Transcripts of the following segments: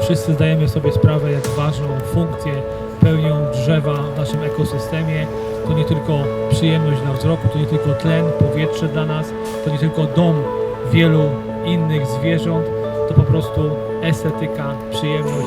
Wszyscy zdajemy sobie sprawę, jak ważną funkcję pełnią drzewa w naszym ekosystemie. To nie tylko przyjemność dla wzroku, to nie tylko tlen, powietrze dla nas, to nie tylko dom wielu innych zwierząt, to po prostu estetyka, przyjemność.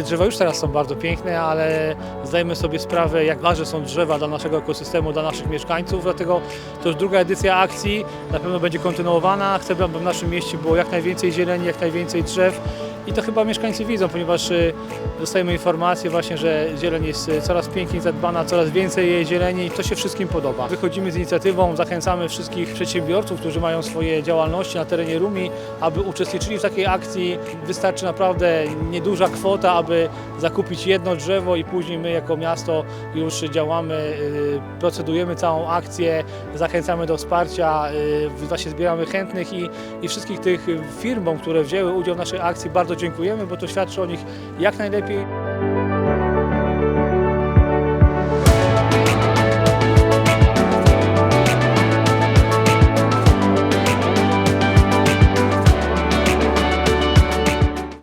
Te drzewa już teraz są bardzo piękne, ale zdajemy sobie sprawę, jak ważne są drzewa dla naszego ekosystemu, dla naszych mieszkańców. Dlatego to już druga edycja akcji na pewno będzie kontynuowana. Chcemy, aby w naszym mieście było jak najwięcej zieleni, jak najwięcej drzew. I to chyba mieszkańcy widzą, ponieważ y, dostajemy informacje właśnie, że zieleń jest y, coraz piękniej zadbana, coraz więcej jej zieleni i to się wszystkim podoba. Wychodzimy z inicjatywą, zachęcamy wszystkich przedsiębiorców, którzy mają swoje działalności na terenie Rumi, aby uczestniczyli w takiej akcji. Wystarczy naprawdę nieduża kwota, aby zakupić jedno drzewo i później my jako miasto już działamy, y, procedujemy całą akcję, zachęcamy do wsparcia, właśnie zbieramy chętnych i, i wszystkich tych firmom, które wzięły udział w naszej akcji bardzo dziękujemy, bo to świadczy o nich jak najlepiej.